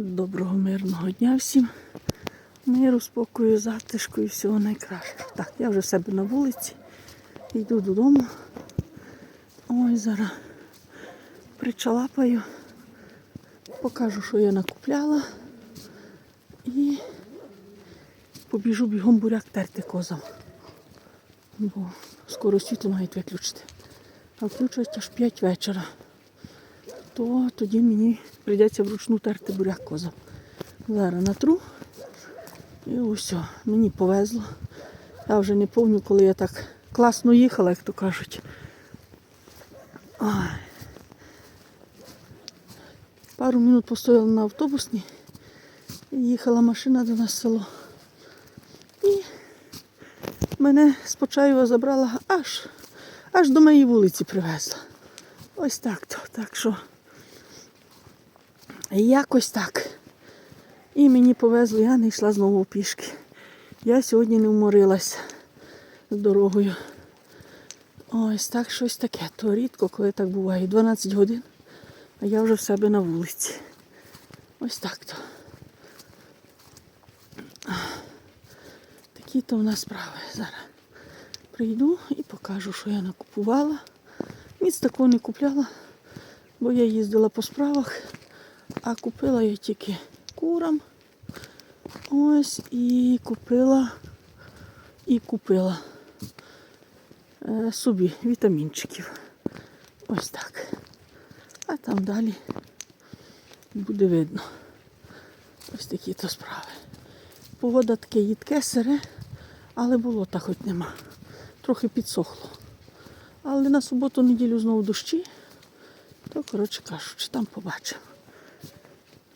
Доброго мирного дня всім. Миру, спокою, затишку і всього найкращого. Так, я вже в себе на вулиці. Йду додому. Ой, зараз причалапаю. Покажу, що я накупляла. І побіжу бігом буряк терти козам. Бо скоро світло мають виключити. А включать аж 5 вечора то тоді мені прийдеться вручну терти буряк козам. Зараз натру. І ось, мені повезло. Я вже не пам'ятаю, коли я так класно їхала, як то кажуть. Пару минут постояла на автобусні. І їхала машина до нас в село. І мене з Почаєва забрала аж, аж до моєї вулиці привезла. Ось так то. Так що якось так. І мені повезло, я не йшла знову пішки. Я сьогодні не вморилася з дорогою. Ось так щось таке. То рідко, коли так буває. 12 годин, а я вже в себе на вулиці. Ось так то. Такі то в нас справи. Зараз прийду і покажу, що я накупувала. Ніц такого не купляла, бо я їздила по справах. А купила я тільки курам. Ось і купила і купила е, собі вітамінчиків. Ось так. А там далі буде видно. Ось такі то справи. Погода таке їдке, сире, але болота хоч нема. Трохи підсохло. Але на суботу-неділю знову дощі, то, коротше кажучи, там побачимо.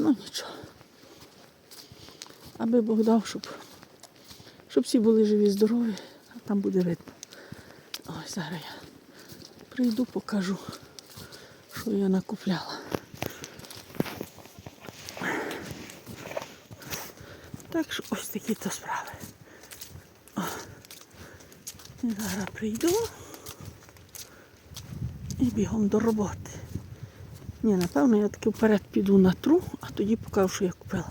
Ну нічого. Аби Бог дав, щоб, щоб всі були живі, здорові, а там буде видно. Ось зараз я прийду, покажу, що я накупляла. Так що ось такі то справи. О. Зараз прийду і бігом до роботи. Ні, напевно, я таки вперед піду на тру, а тоді покажу, що я купила.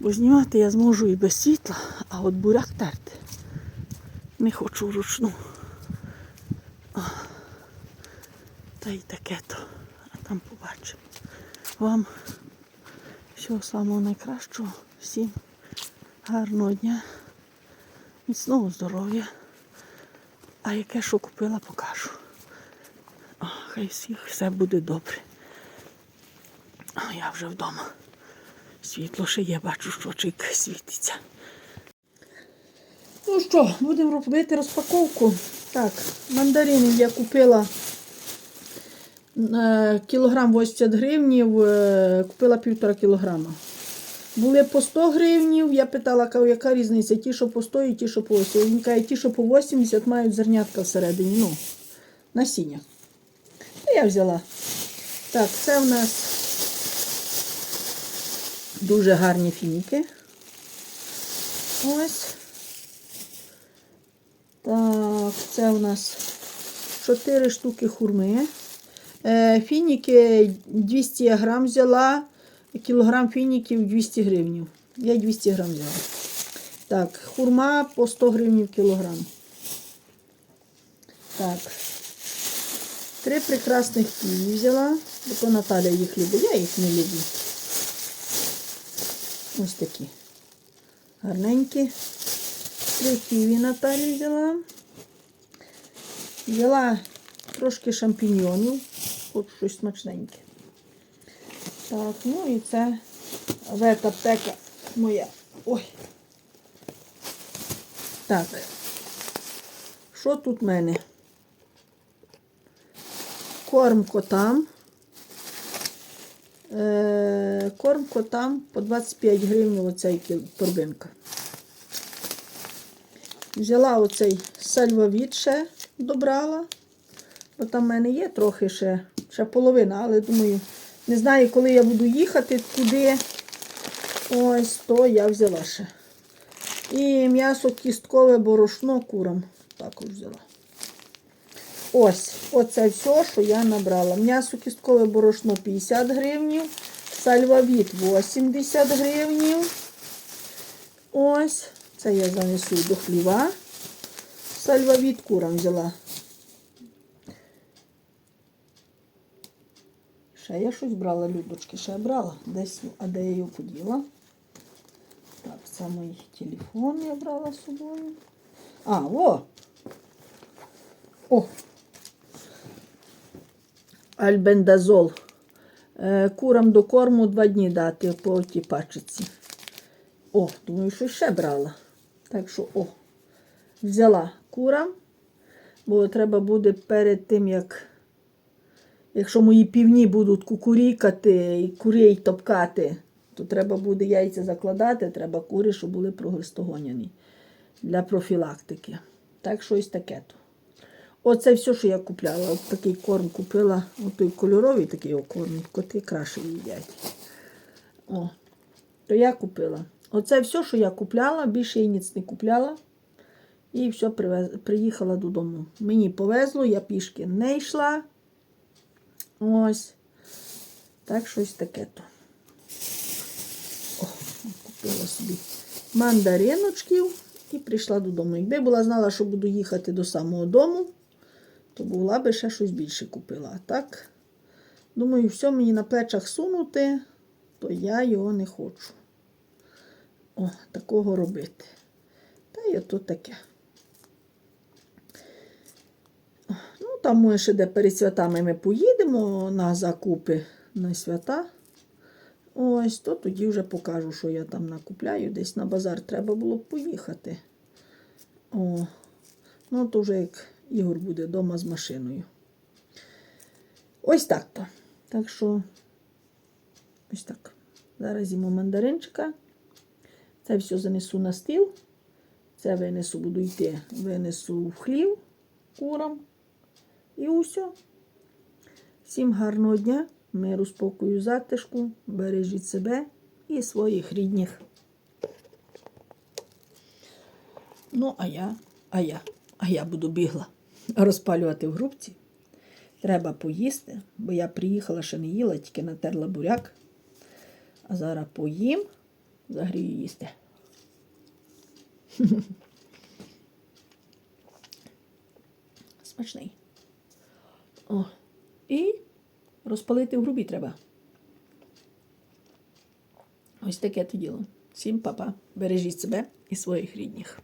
Бо знімати я зможу і без світла, а от буряк терти не хочу вручну. О, Та й таке то. А там побачимо. Вам всього самого найкращого, всім гарного дня, міцного здоров'я. А яке що купила, покажу. Хай всіх все буде добре. А я вже вдома. Світло ще є, бачу, що чик світиться. Ну що, будемо робити розпаковку. Так, мандарини я купила е, кілограм 80 гривнів, е, купила півтора кілограма. Були по 100 гривнів, я питала, яка різниця, ті, що по 100 і ті, що по 80. Він каже, ті, що по 80, мають зернятка всередині, ну, насіння. Я взяла. Так, це в нас дуже гарні фініки. Ось. Так, це у нас 4 штуки хурми. Е, Фініки 200 грам взяла. Кілограм фініків 200 гривнів. Я 200 грам взяла. Так, хурма по 100 гривнів кілограм. Так. Три прекрасних ківі взяла. Бо Наталя їх любить. Я їх не люблю. Ось такі. Гарненькі. Три ківі Наталі взяла. Взяла трошки шампіньйонів. От щось смачненьке. Так, ну і це ветаптека моя. Ой. Так. Що тут в мене? Корм котам. Е, корм котам по 25 гривень оця торбинка. Взяла оцей сальвовід ще добрала. Бо там в мене є трохи ще, ще половина, але думаю, не знаю, коли я буду їхати туди. Ось то я взяла ще. І м'ясо кісткове борошно курам також взяла. Ось, оце все, що я набрала. М'ясо кісткове борошно 50 гривнів, Сальвавіт 80 гривнів. Ось. Це я занесу до хліва. Сальвавіт курам взяла. Ще я щось брала, Любочки, ще я брала. Десь, а де я його поділа? Так, це мій телефон я брала з собою. А, о! О! Альбендазол. Е, Курам до корму два дні дати по тій пачці. О, думаю, що ще брала. Так що, о, взяла курам, бо треба буде перед тим, як, якщо мої півні будуть кукурікати і курей топкати, то треба буде яйця закладати, треба кури, щоб були прогестогоняні для профілактики. Так, щось таке. то. Оце все, що я купляла. От такий корм купила, от той кольоровий такий корм, коти краще їдять. О, то я купила. Оце все, що я купляла, більше я ніц не купляла. І все, привез, приїхала додому. Мені повезло, я пішки не йшла. Ось. Так, щось таке то. О, купила собі мандариночків і прийшла додому. Якби була знала, що буду їхати до самого дому, то була би ще щось більше купила. Так, думаю, все мені на плечах сунути, то я його не хочу. О, такого робити. Та й ото таке. Ну, там, може, ще де перед святами ми поїдемо на закупи на свята. Ось, то тоді вже покажу, що я там накупляю. Десь на базар треба було б поїхати. О, ну, то вже як Ігор буде вдома з машиною. Ось так то. Так що, ось так. Зараз їмо мандаринчика. Це все занесу на стіл. Це винесу, буду йти, винесу в хлів курам. І усе. Всім гарного дня, миру, спокою, затишку. Бережіть себе і своїх рідних. Ну, а я, а я, а я буду бігла розпалювати в грубці. Треба поїсти, бо я приїхала, ще не їла, тільки натерла буряк. А зараз поїм, загрію їсти. Смачний. О, і розпалити в грубі треба. Ось таке то діло. Всім папа. Бережіть себе і своїх рідних.